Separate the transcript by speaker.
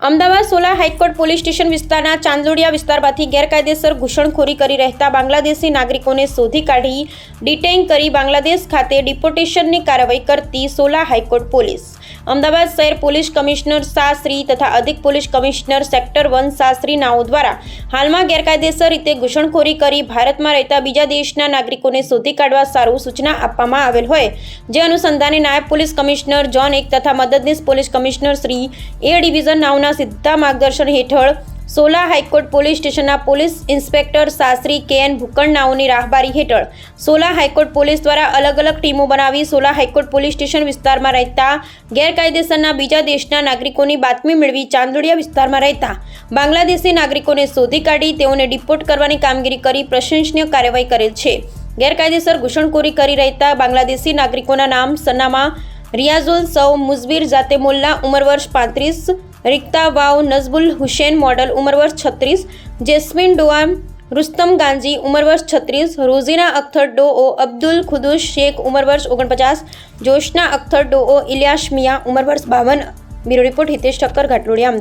Speaker 1: Ahmedabad Sola high court police station વિસ્તારના ચાંદલોડિયા વિસ્તારમાંથી ગેરકાયદેસર ઘૂસણખોરી કરી રહેતા બાંગ્લાદેશી નાગરિકોને શોધી કાઢી ડિટેઇન કરી બાંગ્લાદેશ ખાતે ડિપોટેશનની કાર્યવાહી કરતી સોલા હાઈકોર્ટ પોલીસ. અમદાવાદ શહેર પોલીસ કમિશનર શાસ્ત્રી તથા અધિક police commissioner sector one Shastri નાઓ દ્વારા હાલમાં ગેરકાયદેસર રીતે ઘૂસણખોરી કરી ભારતમાં રહેતા બીજા દેશના નાગરિકોને શોધી કાઢવા સારું સૂચના આપવામાં આવેલ હોય, જે અનુસંધાને નાયબ પોલીસ કમિશનર જોન એક તથા મદદનીશ police commissioner Shri A division નાઓના સીધા માર્ગદર્શન હેઠળ સોલા હાઈકોર્ટ પોલીસ સ્ટેશનના police inspector Shastri K N ભૂકણનાઓની રાહબારી હેઠળ સોલા હાઈકોર્ટ પોલીસ દ્વારા અલગ અલગ ટીમો બનાવી સોલા હાઈકોર્ટ પોલીસ સ્ટેશન વિસ્તારમાં રહેતા ગેરકાયદેસરના બીજા દેશના નાગરિકોની બાતમી મેળવી ચાંદોડિયા વિસ્તારમાં રહેતા બાંગ્લાદેશી નાગરિકોને શોધી કાઢી તેઓને ડિપોર્ટ કરવાની કામગીરી કરી પ્રશંસનીય કાર્યવાહી કરેલ છે. ગેરકાયદેસર ઘૂસણખોરી કરી રહેતા બાંગ્લાદેશી નાગરિકોના નામ, સરનામા રિયાઝુલ સૌ મુઝબીર જાતે મોલ્લા, ઉંમર વર્ષ પાંત્રીસ. રિક્તા વાવ, નઝબુલ હુસેન મોડલ, ઉંમર વર્ષ છત્રીસ. જેસ્મિન ડોઆમ, રુસ્તમ ગાંજી ઉંમર વર્ષ છત્રીસ. રોઝીના અખ્તર ડોઓ, અબ્દુલ ખુદુશ શેખ, ઉંમર વર્ષ ઓગણપચાસ. જોશના અખ્તર ડોઓ ઇલિયાશ મિયા, ઉંમર વર્ષ બાવન. Bureau report Hitesh Thakkar Ghatlodiya Ahmedabad.